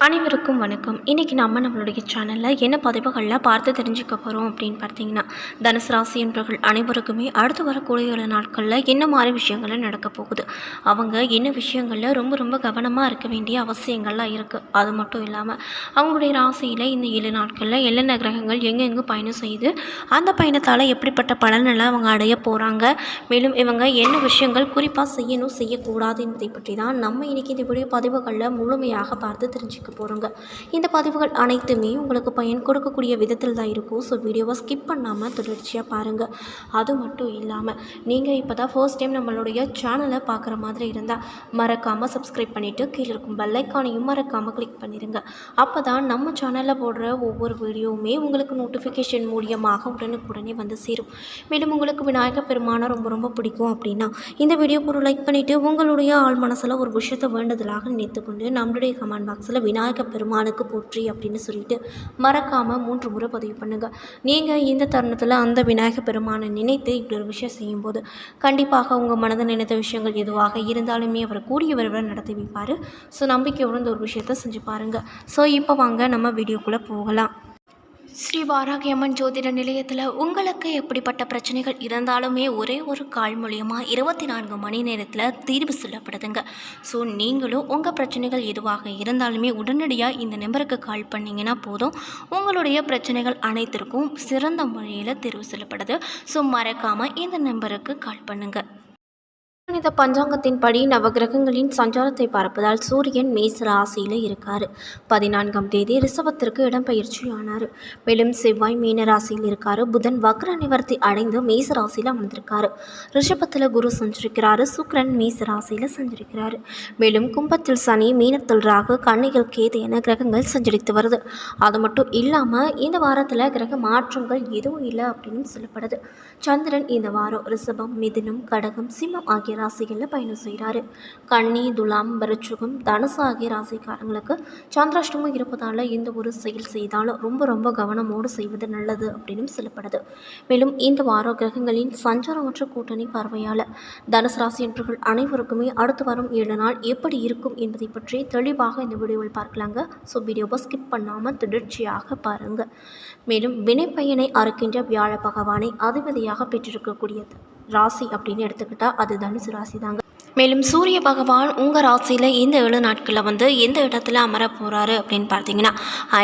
அனைவருக்கும் வணக்கம். இன்றைக்கி நம்ம நம்மளுடைய சேனலில் என்ன பதிவுகளில் பார்த்து தெரிஞ்சுக்க போகிறோம் அப்படின்னு பார்த்தீங்கன்னா தனுசு ராசி என்பவர்கள் அனைவருக்குமே அடுத்து வரக்கூடிய நாட்களில் என்ன மாதிரி விஷயங்கள் நடக்க போகுது? அவங்க என்ன விஷயங்களில் ரொம்ப ரொம்ப கவனமாக இருக்க வேண்டிய அவசியங்கள்லாம் இருக்குது அது மட்டும் இல்லாமல் அவங்களுடைய ராசியில் இந்த ஏழு நாட்களில் என்னென்ன கிரகங்கள் எங்கெங்கே பயணம் செய்யுது அந்த பயணத்தால் எப்படிப்பட்ட பலனெல்லாம் அவங்க அடைய போகிறாங்க மேலும் இவங்க என்ன விஷயங்கள் குறிப்பாக செய்யணும் செய்யக்கூடாது என்பதை பற்றி தான் நம்ம இன்றைக்கி இந்த வீடியோ பதிவுகளில் முழுமையாக பார்த்து தெரிஞ்சுக்கணும் தெரிஞ்சுக்க போகிறோங்க இந்த பதிவுகள் அனைத்துமே உங்களுக்கு பயன் கொடுக்கக்கூடிய விதத்தில் தான் இருக்கும். ஸோ வீடியோவை ஸ்கிப் பண்ணாமல் தொடர்ச்சியாக பாருங்கள் அது மட்டும் இல்லாமல் நீங்கள் இப்போ தான் ஃபர்ஸ்ட் டைம் நம்மளுடைய சேனலை பார்க்குற மாதிரி இருந்தால் மறக்காமல் சப்ஸ்கிரைப் பண்ணிவிட்டு கீழே இருக்கும் பெல்லைக்கானையும் மறக்காமல் கிளிக் பண்ணிடுங்க அப்போ தான் நம்ம சேனலில் போடுற ஒவ்வொரு வீடியோவுமே உங்களுக்கு நோட்டிஃபிகேஷன் மூலியமாக உடனுக்குடனே வந்து சேரும். மேலும் உங்களுக்கு விநாயகர் பெருமானை ரொம்ப ரொம்ப பிடிக்கும் அப்படின்னா இந்த வீடியோ ஒரு லைக் பண்ணிவிட்டு உங்களுடைய ஆள் மனசில் ஒரு விஷயத்தை வேண்டுதலாக நினைத்துக்கொண்டு நம்மளுடைய கமெண்ட் பாக்ஸில் விநாயக பெருமானுக்கு போற்றி அப்படின்னு சொல்லிட்டு மறக்காமல் மூன்று முறை பதிவு பண்ணுங்கள் நீங்கள் இந்த தருணத்தில் அந்த விநாயக பெருமானை நினைத்து இப்படி ஒரு விஷயம் செய்யும்போது கண்டிப்பாக உங்கள் மனதில் நினைத்த விஷயங்கள் எதுவாக இருந்தாலுமே அவர் கூடிய விரைவில் நடத்தி வைப்பார். ஸோ நம்பிக்கையோடு இந்த ஒரு விஷயத்தை செஞ்சு பாருங்கள் ஸோ இப்போ வாங்க நம்ம வீடியோக்குள்ளே போகலாம். ஸ்ரீ வாராகியம்மன் ஜோதிட நிலையத்தில் உங்களுக்கு எப்படிப்பட்ட பிரச்சனைகள் இருந்தாலுமே ஒரே ஒரு கால் மூலியமாக இருபத்தி நான்கு மணி நேரத்தில் தீர்வு சொல்லப்படுதுங்க. ஸோ நீங்களும் உங்கள் பிரச்சனைகள் எதுவாக இருந்தாலுமே உடனடியாக இந்த நம்பருக்கு கால் பண்ணிங்கன்னா போதும். உங்களுடைய பிரச்சனைகள் அனைத்திற்கும் சிறந்த முறையில் தீர்வு சொல்லப்படுது. ஸோ மறக்காமல் இந்த நம்பருக்கு கால் பண்ணுங்கள் இந்த பஞ்சாங்கத்தின்படி நவகிரகங்களின் சஞ்சாரத்தை பார்ப்பதால் சூரியன் மேச ராசியில் இருக்கார். பதினான்காம் தேதி ரிசவத்திற்கு இடம்பெயர்ச்சி ஆனார் மேலும் செவ்வாய் மீன ராசியில் இருக்கார். புதன் வக்ர நிவர்த்தி அடைந்து மேச ராசியில் அமர்ந்திருக்கார். ரிஷபத்தில் குரு சஞ்சரிக்கிறார். சுக்ரன் மேச ராசியில் சஞ்சரிக்கிறார். மேலும் கும்பத்தில் சனி மீனத்தில் ராகு கண்ணிகள் கேது என கிரகங்கள் சஞ்சரித்து வருது. அது மட்டும் இல்லாமல் இந்த வாரத்தில் கிரக மாற்றங்கள் எதுவும் இல்லை அப்படின்னு சொல்லப்படுது. சந்திரன் இந்த வாரம் ரிஷபம் மிதுனம் கடகம் சிம்மம் ஆகிய ராசிகளில் பயணம் செய்கிறாரு கன்னி துலாம் விருச்சிகம் தனுசு ஆகிய ராசிக்காரங்களுக்கு சந்திராஷ்டமம் இருப்பதால் இந்த ஒரு செயல் செய்தாலும் ரொம்ப ரொம்ப கவனமோடு செய்வது நல்லது அப்படின்னு சொல்லப்படுது. மேலும் இந்த வார கிரகங்களின் சஞ்சாரமற்ற கூட்டணி பார்வையால் தனுசு ராசி என்பவர்கள் அனைவருக்குமே அடுத்து வரும் ஏழு நாள் எப்படி இருக்கும் என்பதை பற்றி தெளிவாக இந்த வீடியோவில் பார்க்கலாங்க. ஸோ வீடியோவை ஸ்கிப் பண்ணாமல் தொடர்ச்சியாக பாருங்கள் மேலும் வினைப்பயனை அறுக்கின்ற வியாழ பகவானை அதிபதியாக பெற்றிருக்கக்கூடியது. ராசி அப்படின்னு எடுத்துக்கிட்டால் அது தனுசு ராசி தாங்க மேலும் சூரிய பகவான் உங்கள் ராசியில் இந்த ஏழு நாட்களில் வந்து எந்த இடத்துல அமர போகிறாரு அப்படின்னு பார்த்தீங்கன்னா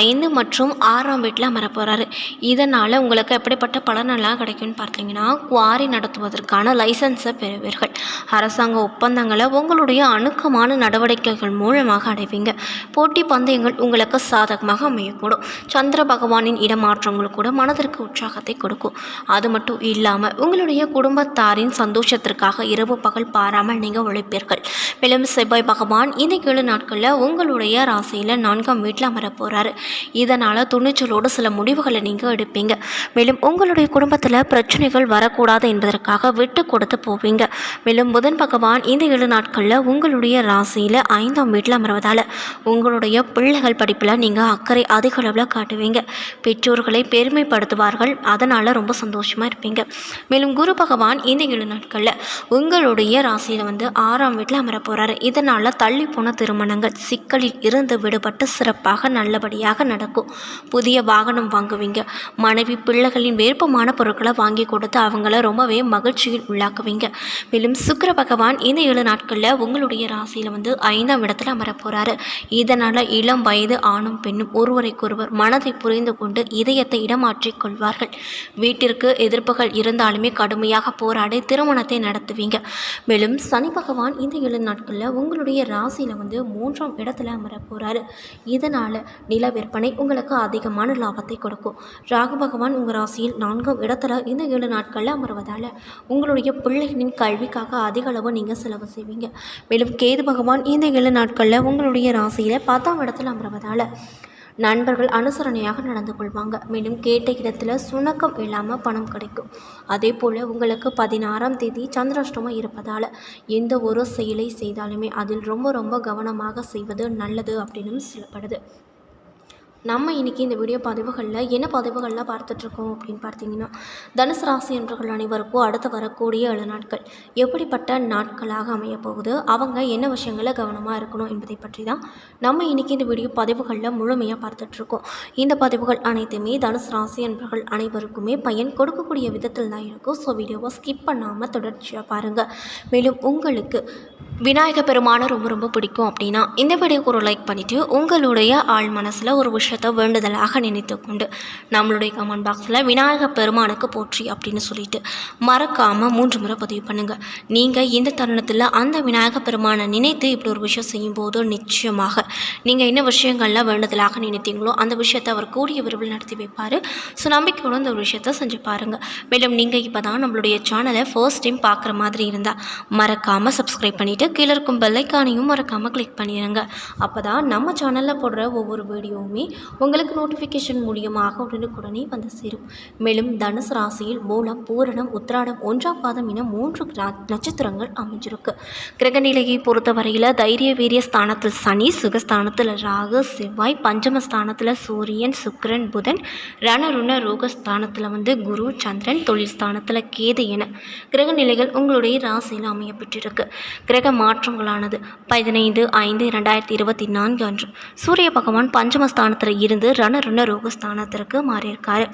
ஐந்து மற்றும் ஆறாம் வீட்டில் அமர போகிறாரு இதனால் உங்களுக்கு எப்படிப்பட்ட பலனெல்லாம் கிடைக்கும்னு பார்த்தீங்கன்னா குவாரி நடத்துவதற்கான லைசன்ஸை பெறுவீர்கள். அரசாங்க ஒப்பந்தங்களை உங்களுடைய அணுக்கமான நடவடிக்கைகள் மூலமாக அடைவீங்க. போட்டி பந்தயங்கள் உங்களுக்கு சாதகமாக அமையக்கூடும். சந்திர பகவானின் இடமாற்றங்கள் கூட மனதிற்கு உற்சாகத்தை கொடுக்கும். அது மட்டும் இல்லாமல் உங்களுடைய குடும்பத்தாரின் சந்தோஷத்திற்காக இரவு பகல் பாராமல் நீங்கள் உழைப்பீர்கள். மேலும் செவ்வாய் பகவான் இந்த ஏழு நாட்களில் உங்களுடைய ராசியில் நான்காம் வீட்டில் அமர போகிறாரு இதனால் துணிச்சலோடு சில முடிவுகளை நீங்கள் எடுப்பீங்க. மேலும் உங்களுடைய குடும்பத்தில் பிரச்சனைகள் வரக்கூடாது என்பதற்காக விட்டு கொடுத்து போவீங்க. மேலும் புதன் பகவான் இந்த ஏழு நாட்களில் உங்களுடைய ராசியில் ஐந்தாம் வீட்டில் அமர்வதால் உங்களுடைய பிள்ளைகள் படிப்பில் நீங்கள் அக்கறை அதிக அளவில் காட்டுவீங்க. பெற்றோர்களை பெருமைப்படுத்துவார்கள். அதனால் ரொம்ப சந்தோஷமாக இருப்பீங்க. மேலும் குரு பகவான் இந்த ஏழு நாட்களில் உங்களுடைய ராசியில் வந்து ஆறாம் வீட்டில் அமர போகிறாரு இதனால் தள்ளி போன திருமணங்கள் சிக்கலில் இருந்து விடுபட்டு சிறப்பாக நல்லபடியாக நடக்கும். புதிய வாகனம் வாங்குவீங்க. மனைவி பிள்ளைகளின் விருப்பமான பொருட்களை வாங்கி கொடுத்து அவங்கள ரொம்பவே மகிழ்ச்சியில் உள்ளாக்குவீங்க. மேலும் சுக்கர பகவான் இந்த ஏழு நாட்களில் உங்களுடைய ராசியில் வந்து ஐந்தாம் இடத்துல அமர போகிறாரு இதனால் இளம் வயது ஆணும் பெண்ணும் ஒருவரைக்கொருவர் மனதை புரிந்து கொண்டு இதயத்தை இடமாற்றிக் கொள்வார்கள். வீட்டிற்கு எதிர்ப்புகள் இருந்தாலுமே கடுமையாக போராடி திருமணத்தை நடத்துவீங்க. மேலும் சனி பகவான் இந்த ஏழு நாட்களில் உங்களுடைய ராசியில் வந்து மூன்றாம் இடத்துல அமர போகிறாரு இதனால் நில விற்பனை உங்களுக்கு அதிகமான லாபத்தை கொடுக்கும். ராகு பகவான் உங்கள் ராசியில் நான்காம் இடத்துல இந்த ஏழு நாட்களில் அமர்வதால் உங்களுடைய பிள்ளைகளின் கல்விக்காக அதிக அளவு நீங்கள் செலவு செய்வீங்க. மேலும் கேது பகவான் இந்த ஏழு நாட்களில் உங்களுடைய ராசியில் பத்தாம் இடத்துல அமர்வதால் நண்பர்கள் அனுசரணையாக நடந்து கொள்வாங்க. மேலும் கேட்ட இடத்துல சுணக்கம் இல்லாமல் பணம் கிடைக்கும். அதே போல் உங்களுக்கு பதினாறாம் தேதி சந்திராஷ்டமம் இருப்பதால் எந்த ஒரு செயலை செய்தாலுமே அதில் ரொம்ப ரொம்ப கவனமாக செய்வது நல்லது அப்படின்னு சொல்லப்படுது. நம்ம இன்றைக்கி இந்த வீடியோ பதிவுகளில் என்ன பதிவுகளில் பார்த்துட்ருக்கோம் அப்படின்னு பார்த்தீங்கன்னா தனுசு ராசி என்றவர்கள் அனைவருக்கும் அடுத்து வரக்கூடிய ஏழு நாட்கள். எப்படிப்பட்ட நாட்களாக அமைய போகுது? அவங்க என்ன விஷயங்களை கவனமாக இருக்கணும் என்பதை பற்றி தான் நம்ம இன்றைக்கி இந்த வீடியோ பதிவுகளில் முழுமையாக பார்த்துட்ருக்கோம். இந்த பதிவுகள் அனைத்துமே தனுசு ராசி என்பவர்கள் அனைவருக்குமே பயன் கொடுக்கக்கூடிய விதத்தில் தான் இருக்கும். ஸோ வீடியோவை ஸ்கிப் பண்ணாமல் தொடர்ச்சியாக பாருங்கள் மேலும் உங்களுக்கு விநாயக பெருமானை ரொம்ப ரொம்ப பிடிக்கும் அப்படின்னா இந்த வீடியோக்கு ஒரு லைக் பண்ணிவிட்டு உங்களுடைய ஆள் மனசில் ஒரு விஷயத்தை வேண்டுதலாக நினைத்து கொண்டு நம்மளுடைய கமெண்ட் பாக்ஸில் விநாயக பெருமானுக்கு போற்றி அப்படின்னு சொல்லிட்டு மறக்காமல் மூன்று முறை பதிவு பண்ணுங்கள் நீங்கள் இந்த தருணத்தில் அந்த விநாயக பெருமானை நினைத்து இப்படி ஒரு விஷயம் செய்யும்போது நிச்சயமாக நீங்கள் என்ன விஷயங்கள்லாம் வேண்டுதலாக நினைத்தீங்களோ அந்த விஷயத்தை அவர் கூடிய விரைவில் நடத்தி வைப்பார். ஸோ நம்பிக்கையோட இந்த ஒரு விஷயத்தை செஞ்சு பாருங்கள் மேலும் நீங்கள் இப்போ தான் நம்மளுடைய சேனலை ஃபர்ஸ்ட் டைம் பார்க்குற மாதிரி இருந்தால் மறக்காமல் சப்ஸ்கிரைப் பண்ணிவிட்டு கீழே இருக்கும் பெல்லைக்கானையும் மறக்காமல் கிளிக் பண்ணிடுங்க அப்போ தான் நம்ம சேனலில் போடுற ஒவ்வொரு வீடியோவுமே உங்களுக்கு நோட்டிஃபிகேஷன் மூலியமாக உடனுக்குடனே வந்து சேரும். மேலும் தனுசு ராசியில் மூலம் பூரணம் உத்திராடம் ஒன்றாம் பாதம் என மூன்று நட்சத்திரங்கள் அமைஞ்சிருக்கு. கிரகநிலையை பொறுத்தவரையில் தைரிய வீரிய ஸ்தானத்தில் சனி சுகஸ்தானத்தில் ராகு செவ்வாய் பஞ்சம ஸ்தானத்தில் சூரியன் சுக்கரன் புதன் ரணருண ரோக ஸ்தானத்தில் வந்து குரு சந்திரன் தொழில் ஸ்தானத்தில் கேது என கிரகநிலைகள் உங்களுடைய ராசியில் அமையப்பட்டிருக்கு கிரக மாற்றங்களானது. பதினைந்து ஐந்து இரண்டாயிரத்தி இருபத்தி நான்கு அன்று சூரிய பகவான் பஞ்சமஸ்தானத்தில் இருந்து ரண ரண ரோகஸ்தானத்திற்கு மாறியிருக்காரு.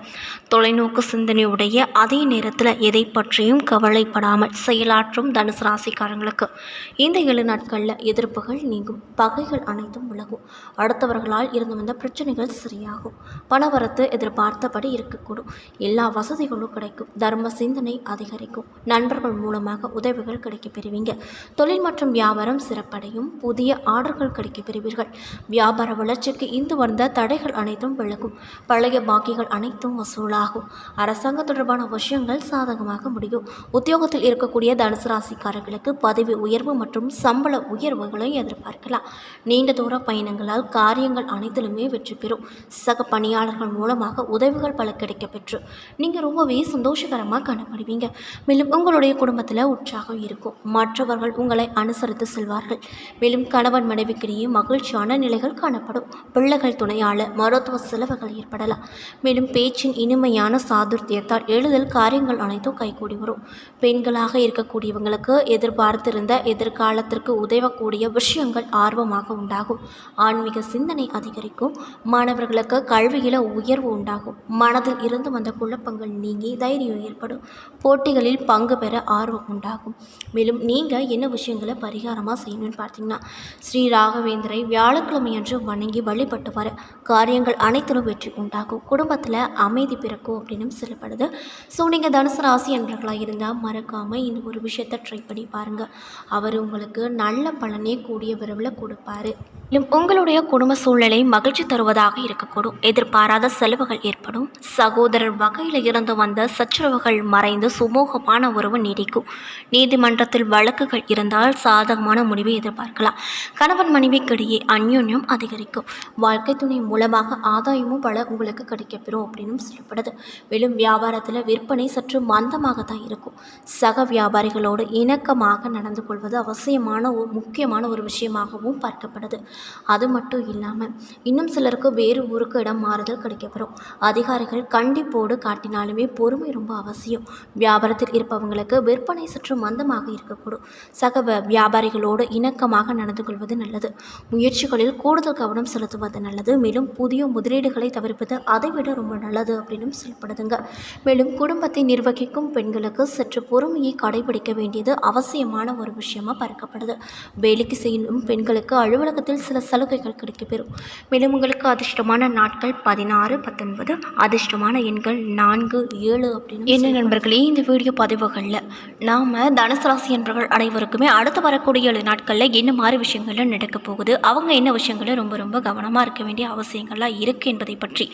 தொலைநோக்கு சிந்தனையுடைய அதே நேரத்தில் எதை பற்றியும் கவலைப்படாமல் செயலாற்றும் தனுசு ராசிக்காரங்களுக்கு இந்த ஏழு நாட்களில் எதிர்ப்புகள் நீங்கும். பகைகள் அனைத்தும் விலகும். அடுத்தவர்களால் இருந்து வந்த பிரச்சனைகள் சரியாகும். பணவரத்து எதிர்பார்த்தபடி இருக்கக்கூடும். எல்லா வசதிகளும் கிடைக்கும். தர்ம சிந்தனை அதிகரிக்கும். நண்பர்கள் மூலமாக உதவிகள் கிடைக்கப் பெறுவீங்க. தொழில் மற்றும் வியாபாரம் சிறப்படையும் புதிய ஆர்டர்கள் கிடைக்கப் பெறுவீர்கள். வியாபார வளர்ச்சிக்கு இந்து வந்த தடைகள் அனைத்தும் விலகும். பழைய பாக்கிகள் அனைத்தும் வசூலாகும். அரசாங்க தொடர்பான விஷயங்கள் சாதகமாக முடியும். உத்தியோகத்தில் இருக்கக்கூடிய தனுசு ராசிக்காரர்களுக்கு பதவி உயர்வு மற்றும் சம்பள உயர்வுகளை எதிர்பார்க்கலாம். நீண்ட தூர பயணங்களால் காரியங்கள் அனைத்திலுமே வெற்றி பெறும். சக பணியாளர்கள் மூலமாக உதவிகள் பல கிடைக்க பெற்று நீங்கள் ரொம்பவே சந்தோஷகரமாக காணப்படுவீங்க. மேலும் உங்களுடைய குடும்பத்தில் உற்சாகம் இருக்கும். மற்றவர்கள் உங்களை அனுசரித்து செல்வார்கள். மேலும் கணவன் மனைவிக்கிடையே மகிழ்ச்சியான நிலைகள் காணப்படும். பிள்ளைகள் துணையால மருத்துவ செலவுகள் ஏற்படலாம். மேலும் பேச்சின் இனிமையான சாதுர்த்தியத்தால் எளிதில் காரியங்கள் அனைத்தும் கைகூடி வரும். பெண்களாக இருக்கக்கூடியவங்களுக்கு எதிர்பார்த்திருந்த எதிர்காலத்திற்கு உதவக்கூடிய விஷயங்கள் ஆர்வமாக உண்டாகும். ஆன்மீக சிந்தனை அதிகரிக்கும். மாணவர்களுக்கு கல்வியில் உயர்வு உண்டாகும். மனதில் இருந்து வந்த குழப்பங்கள் நீங்கி தைரியம் ஏற்படும். போட்டிகளில் பங்கு பெற ஆர்வம் உண்டாகும். மேலும் நீங்கள் என்ன விஷயங்களை பரிகாரமாக செய்யணும்னு பார்த்தீங்கன்னா ஸ்ரீ ராகவேந்திரை வியாழக்கிழமை அன்று வணங்கி வழிபட்டுவார். காரியங்கள் அனைத்திலும் வெற்றி உண்டாகும். குடும்பத்தில் அமைதி பிறக்கும் அப்படின்னு சொல்லப்படுது. ஸோ நீங்கள் தனுசு ராசி என்பவர்களாக இருந்தால் மறக்காமல் இந்த ஒரு விஷயத்தை ட்ரை பண்ணி பாருங்கள் அவர் உங்களுக்கு நல்ல பலனே கூடிய விரைவில் கொடுப்பாரு. மேலும் உங்களுடைய குடும்ப சூழ்நிலை மகிழ்ச்சி தருவதாக இருக்கக்கூடும். எதிர்பாராத செலவுகள் ஏற்படும். சகோதரர் வகையில் இருந்து வந்த சச்சரவுகள் மறைந்து சுமூகமான உறவு நீடிக்கும். நீதிமன்றத்தில் வழக்குகள் இருந்தால் சாதகமான முடிவை எதிர்பார்க்கலாம். கணவன் மனைவிக்கிடையே அந்யோன்யம் அதிகரிக்கும். வாழ்க்கை துணை மூலமாக ஆதாயமும் பல உங்களுக்கு கிடைக்கப்பெறும் அப்படின்னு சொல்லப்படுது. மேலும் வியாபாரத்தில் விற்பனை சற்று மந்தமாக தான் இருக்கும். சக வியாபாரிகளோடு இணக்கமாக நடந்து கொள்வது அவசியமான ஒரு முக்கியமான ஒரு விஷயமாகவும் பார்க்கப்படுது. அது மட்டும் இல்லாமல் இன்னும் சிலருக்கு வேறு ஊருக்கு இடம் மாறுதல் கிடைக்கப்பெறும். அதிகாரிகள் கண்டிப்போடு காட்டினாலுமே பொறுமை ரொம்ப அவசியம். வியாபாரத்தில் இருப்பவங்களுக்கு விற்பனை சற்று மந்தமாக இருக்கக்கூடும். சக வ- வியாபாரிகளோடு இணக்கமாக நடந்து கொள்வது நல்லது. முயற்சிகளில் கூடுதல் கவனம் செலுத்துவது நல்லது. மேலும் புதிய முதலீடுகளை தவிர்ப்பது அதைவிட ரொம்ப நல்லது அப்படின்னு சொல்லப்படுதுங்க மேலும் குடும்பத்தை நிர்வகிக்கும் பெண்களுக்கு சற்று பொறுமையை கடைபிடிக்க வேண்டியது அவசியமான ஒரு விஷயமா பார்க்கப்படுது. வேலைக்கு செய்யும் பெண்களுக்கு அலுவலகத்தில் சில சலுகைகள் கிடைக்கப்பெறும். மேலும் உங்களுக்கு அதிர்ஷ்டமான நாட்கள் பதினாறு பத்தொன்பது அதிர்ஷ்டமான எண்கள் நான்கு ஏழு அப்படின்னு என்ன நண்பர்களே இந்த வீடியோ பதிவுகளில் நாம் தனுசு ராசி என்பவர்கள் அனைவருக்குமே அடுத்து வரக்கூடிய ஏழு நாட்களில் என்ன மாதிரி விஷயங்கள்லாம் நடக்க போகுது அவங்க என்ன விஷயங்களில் ரொம்ப ரொம்ப கவனமாக இருக்க வேண்டிய அவசியங்கள்லாம் இருக்குது என்பதை பற்றி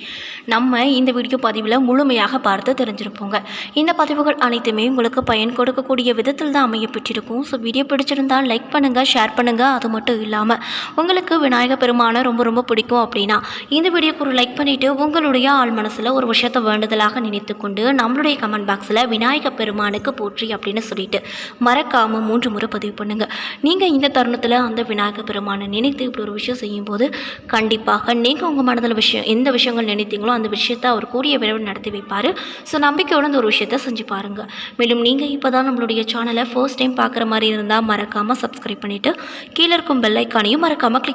நம்ம இந்த வீடியோ பதிவில் முழுமையாக பார்த்து தெரிஞ்சிருப்போங்க. இந்த பதிவுகள் அனைத்துமே உங்களுக்கு பயன் கொடுக்கக்கூடிய விதத்தில் தான் அமைய பெற்றிருக்கும். ஸோ வீடியோ பிடிச்சிருந்தால் லைக் பண்ணுங்கள் ஷேர் பண்ணுங்கள் அது மட்டும் இல்லாமல் உங்களுக்கு யாருக்கு விநாயக பெருமானை ரொம்ப ரொம்ப பிடிக்கும் அப்படின்னா இந்த வீடியோக்கு ஒரு லைக் பண்ணிவிட்டு உங்களுடைய ஆள் மனசில் ஒரு விஷயத்தை வேண்டுதலாக நினைத்து கொண்டு நம்மளுடைய கமெண்ட் பாக்ஸில் விநாயக பெருமானுக்கு போற்றி அப்படின்னு சொல்லிட்டு மறக்காமல் மூன்று முறை பதிவு பண்ணுங்கள் நீங்கள் இந்த தருணத்தில் அந்த விநாயக பெருமானை நினைத்து இப்படி ஒரு விஷயம் செய்யும்போது கண்டிப்பாக நீங்கள் உங்கள் மனதில் விஷயம் எந்த விஷயங்கள் நினைத்தீங்களோ அந்த விஷயத்தை அவர் கூடிய விரைவில் நடத்தி வைப்பார். ஸோ நம்பிக்கையோட அந்த ஒரு விஷயத்தை செஞ்சு பாருங்கள் மேலும் நீங்கள் இப்போ தான் நம்மளுடைய சேனலை ஃபர்ஸ்ட் டைம் பார்க்குற மாதிரி இருந்தால் மறக்காமல் சப்ஸ்கிரைப் பண்ணிவிட்டு கீழே இருக்கும் பெல் ஐக்கானையும் மறக்காமல் கிளிக்